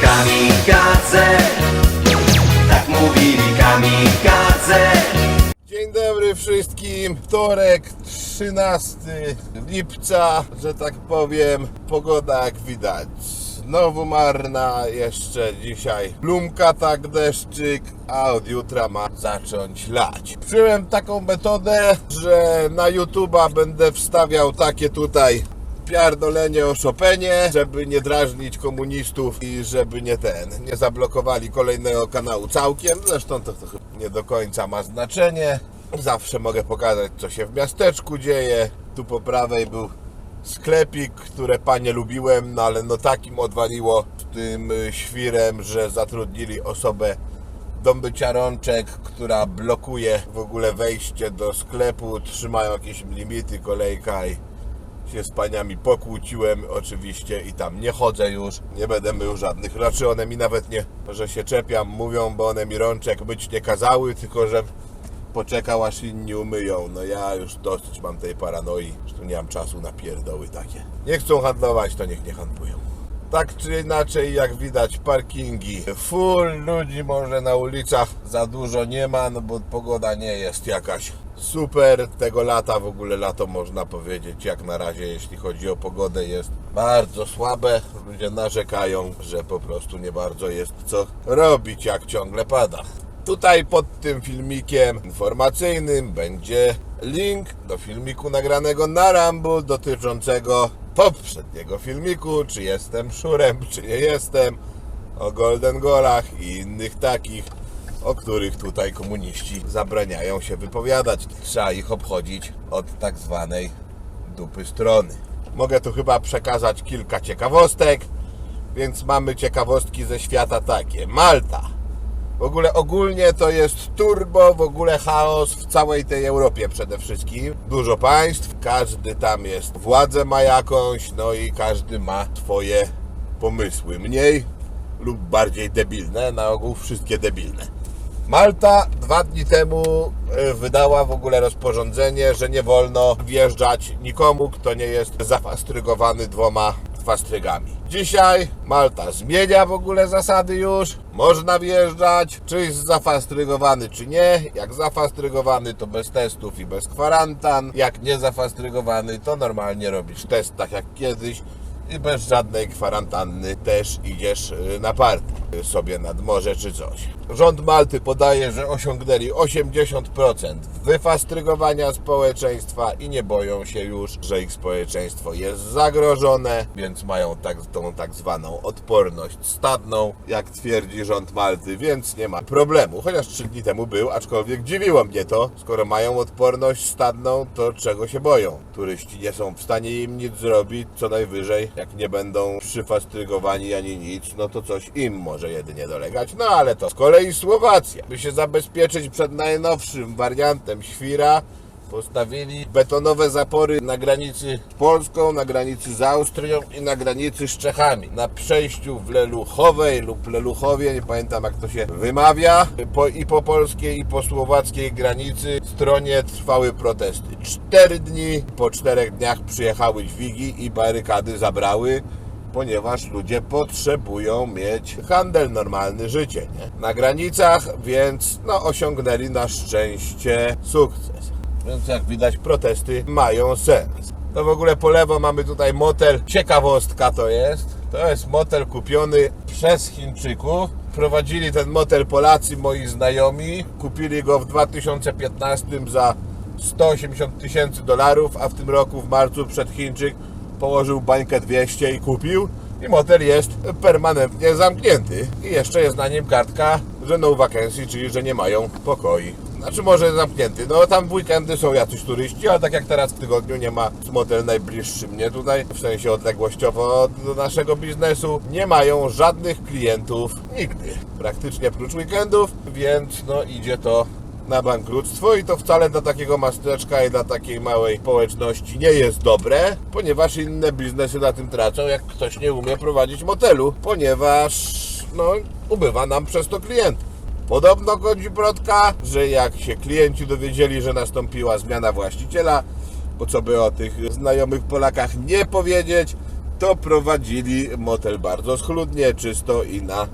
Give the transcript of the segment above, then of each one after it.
kamikadze Tak mówili kamikadze Dzień dobry wszystkim. Wtorek 13 lipca, że tak powiem. Pogoda jak widać. Znowu marna, jeszcze dzisiaj plumka tak deszczyk, a od jutra ma zacząć lać. Przyjąłem taką metodę, że na YouTube'a będę wstawiał takie tutaj pierdolenie o Chopinie, żeby nie drażnić komunistów i żeby nie ten, nie zablokowali kolejnego kanału całkiem. Zresztą to, to nie do końca ma znaczenie. Zawsze mogę pokazać, co się w miasteczku dzieje. Tu po prawej był sklepik, które panie lubiłem, no ale no takim odwaliło tym y, świrem, że zatrudnili osobę do mycia rączek, która blokuje w ogóle wejście do sklepu, trzymają jakieś limity, kolejka i się z paniami pokłóciłem oczywiście i tam nie chodzę już, nie będę mył żadnych, raczej one mi nawet nie, że się czepiam, mówią, bo one mi rączek myć nie kazały, tylko że poczekał aż inni umyją, no ja już dosyć mam tej paranoi, że tu nie mam czasu na pierdoły takie. Nie chcą handlować, to niech nie handlują. Tak czy inaczej, jak widać, parkingi full, ludzi może na ulicach za dużo nie ma, no bo pogoda nie jest jakaś super. Tego lata w ogóle lato można powiedzieć, jak na razie, jeśli chodzi o pogodę, jest bardzo słabe. Ludzie narzekają, że po prostu nie bardzo jest co robić, jak ciągle pada. Tutaj pod tym filmikiem informacyjnym będzie link do filmiku nagranego na Rumble dotyczącego poprzedniego filmiku, czy jestem szurem, czy nie jestem, o Golden Golach i innych takich, o których tutaj komuniści zabraniają się wypowiadać. Trzeba ich obchodzić od tak zwanej dupy strony. Mogę tu chyba przekazać kilka ciekawostek, więc mamy ciekawostki ze świata takie. Malta. W ogóle ogólnie to jest turbo, w ogóle chaos w całej tej Europie przede wszystkim. Dużo państw, każdy tam jest, władzę ma jakąś, no i każdy ma swoje pomysły. Mniej lub bardziej debilne, na ogół wszystkie debilne. Malta dwa dni temu e, wydała w ogóle rozporządzenie, że nie wolno wjeżdżać nikomu, kto nie jest zafastrygowany dwoma fastrygami. Dzisiaj Malta zmienia w ogóle zasady już. Można wjeżdżać, czy jest zafastrygowany, czy nie. Jak zafastrygowany, to bez testów i bez kwarantan. Jak nie zafastrygowany, to normalnie robisz test tak jak kiedyś i bez żadnej kwarantanny też idziesz y, na party y, sobie nad morze czy coś. Rząd Malty podaje, że osiągnęli 80% wyfastrygowania społeczeństwa i nie boją się już, że ich społeczeństwo jest zagrożone, więc mają tak, tą tak zwaną odporność stadną, jak twierdzi rząd Malty, więc nie ma problemu. Chociaż 3 dni temu był, aczkolwiek dziwiło mnie to, skoro mają odporność stadną, to czego się boją? Turyści nie są w stanie im nic zrobić, co najwyżej, jak nie będą przyfastrygowani ani nic, no to coś im może jedynie dolegać. No ale to z kolei Słowacja. By się zabezpieczyć przed najnowszym wariantem świra, postawili betonowe zapory na granicy z Polską, na granicy z Austrią i na granicy z Czechami. Na przejściu w Leluchowej lub Leluchowie, nie pamiętam jak to się wymawia, po, i po polskiej i po słowackiej granicy stronie trwały protesty. Cztery dni, po czterech dniach przyjechały dźwigi i barykady zabrały ponieważ ludzie potrzebują mieć handel normalny, życie nie? na granicach, więc no, osiągnęli na szczęście sukces. Więc jak widać protesty mają sens. To w ogóle po lewo mamy tutaj motel, ciekawostka to jest. To jest motel kupiony przez Chińczyków. Prowadzili ten motel Polacy, moi znajomi. Kupili go w 2015 za 180 tysięcy dolarów, a w tym roku w marcu przed Chińczyk położył bańkę 200 i kupił i motel jest permanentnie zamknięty. I jeszcze jest na nim kartka, że no vacancy, czyli że nie mają pokoi. Znaczy może zamknięty, no tam w weekendy są jacyś turyści, ale tak jak teraz w tygodniu nie ma motel najbliższy mnie tutaj, w sensie odległościowo do naszego biznesu, nie mają żadnych klientów nigdy, praktycznie prócz weekendów, więc no idzie to na bankructwo i to wcale dla takiego masteczka i dla takiej małej społeczności nie jest dobre, ponieważ inne biznesy na tym tracą, jak ktoś nie umie prowadzić motelu, ponieważ no, ubywa nam przez to klientów. Podobno godzi plotka, że jak się klienci dowiedzieli, że nastąpiła zmiana właściciela, bo co by o tych znajomych Polakach nie powiedzieć, to prowadzili motel bardzo schludnie, czysto i na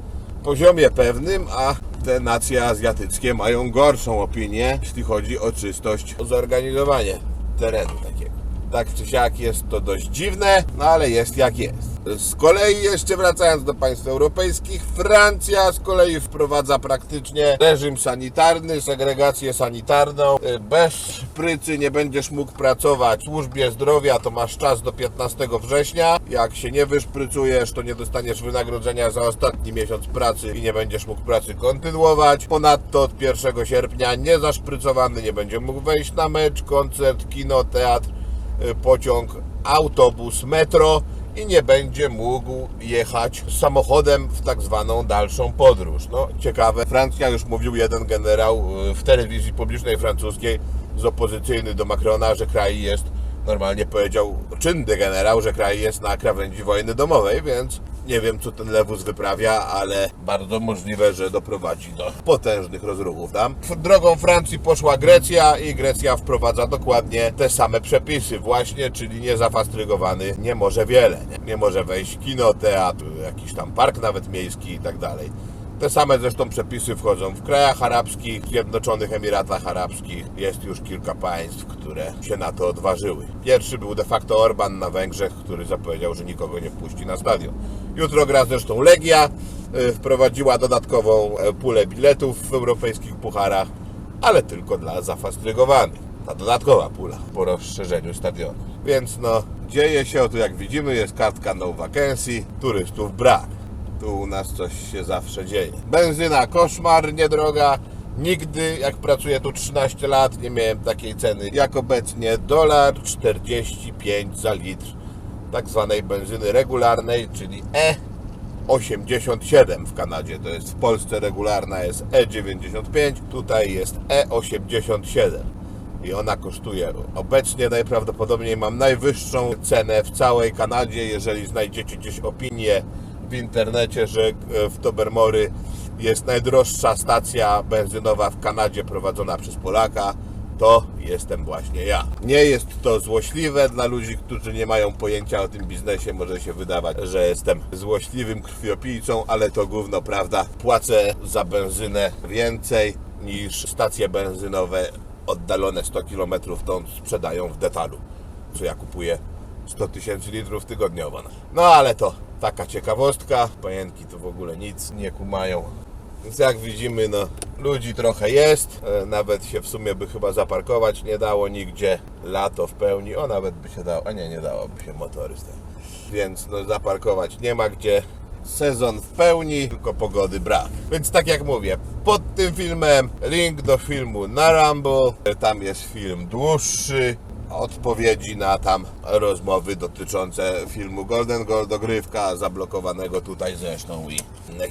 poziomie pewnym, a te nacje azjatyckie mają gorszą opinię, jeśli chodzi o czystość, o zorganizowanie terenu takiego. Tak czy siak jest to dość dziwne, no ale jest jak jest. Z kolei jeszcze wracając do państw europejskich, Francja z kolei wprowadza praktycznie reżim sanitarny, segregację sanitarną. Y, Bez szprycy nie będziesz mógł pracować w służbie zdrowia, to masz czas do 15 września. Jak się nie wyszprycujesz, to nie dostaniesz wynagrodzenia za ostatni miesiąc pracy i nie będziesz mógł pracy kontynuować. Ponadto od 1 sierpnia niezaszprycowany nie będzie mógł wejść na mecz, koncert, kino, teatr, pociąg, autobus, metro i nie będzie mógł jechać samochodem w tak zwaną dalszą podróż. No, ciekawe. Francja już mówił jeden generał y, w telewizji publicznej francuskiej z opozycyjny do Macrona, że kraj jest, normalnie powiedział czynny generał, że kraj jest na krawędzi wojny domowej, więc nie wiem, co ten lewus wyprawia, ale bardzo możliwe, że doprowadzi do potężnych rozruchów tam. Drogą Francji poszła Grecja i Grecja wprowadza dokładnie te same przepisy właśnie, czyli niezafastrygowany nie może wiele. Nie, nie może wejść kino, teatr, jakiś tam park nawet miejski i tak dalej. Te same zresztą przepisy wchodzą w krajach arabskich, w Zjednoczonych Emiratach Arabskich. Jest już kilka państw, które się na to odważyły. Pierwszy był de facto Orban na Węgrzech, który zapowiedział, że nikogo nie wpuści na stadion. Jutro gra zresztą Legia, y, wprowadziła dodatkową e, pulę biletów w europejskich pucharach, ale tylko dla zafastrygowanych. Ta dodatkowa pula po rozszerzeniu stadionu. Więc no, dzieje się, oto jak widzimy, jest kartka no vacancy, turystów brak. Tu u nas coś się zawsze dzieje. Benzyna koszmar, niedroga. Nigdy, jak pracuję tu 13 lat, nie miałem takiej ceny jak obecnie. Dolar 45 za litr tak zwanej benzyny regularnej, czyli E87 w Kanadzie. To jest w Polsce regularna jest E95, tutaj jest E87 i ona kosztuje obecnie najprawdopodobniej mam najwyższą cenę w całej Kanadzie. Jeżeli znajdziecie gdzieś opinię w internecie, że e, w Tobermory jest najdroższa stacja benzynowa w Kanadzie prowadzona przez Polaka, to jestem właśnie ja. Nie jest to złośliwe dla ludzi, którzy nie mają pojęcia o tym biznesie. Może się wydawać, że jestem złośliwym krwiopijcą, ale to gówno prawda. Płacę za benzynę więcej niż stacje benzynowe oddalone 100 km stąd sprzedają w detalu. Co ja kupuję 100 tysięcy litrów tygodniowo. No ale to taka ciekawostka. Pająki tu w ogóle nic nie kumają. Więc jak widzimy, no ludzi trochę jest. E, Nawet się w sumie by chyba zaparkować nie dało nigdzie. Lato w pełni. O, nawet by się dało. A nie, nie dałoby się motorysta. Więc no zaparkować nie ma gdzie. Sezon w pełni, tylko pogody brak. Więc tak jak mówię, pod tym filmem link do filmu na Rambo. Tam jest film dłuższy. Odpowiedzi na tam rozmowy dotyczące filmu Golden Goal dogrywka, zablokowanego tutaj zresztą i inne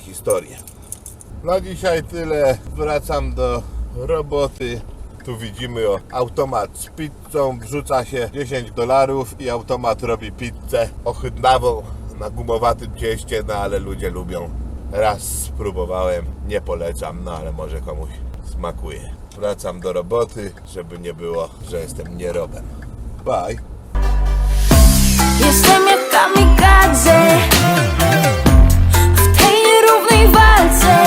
Na dzisiaj tyle. Wracam do roboty. Tu widzimy o, automat z pizzą. Wrzuca się 10 dolarów i automat robi pizzę ohydnawą na gumowatym cieście, no ale ludzie lubią. Raz spróbowałem, nie polecam, no ale może komuś smakuje. Wracam do roboty, żeby nie było, że jestem nierobem. Bye. Jestem jak kamikadze W tej nierównej walce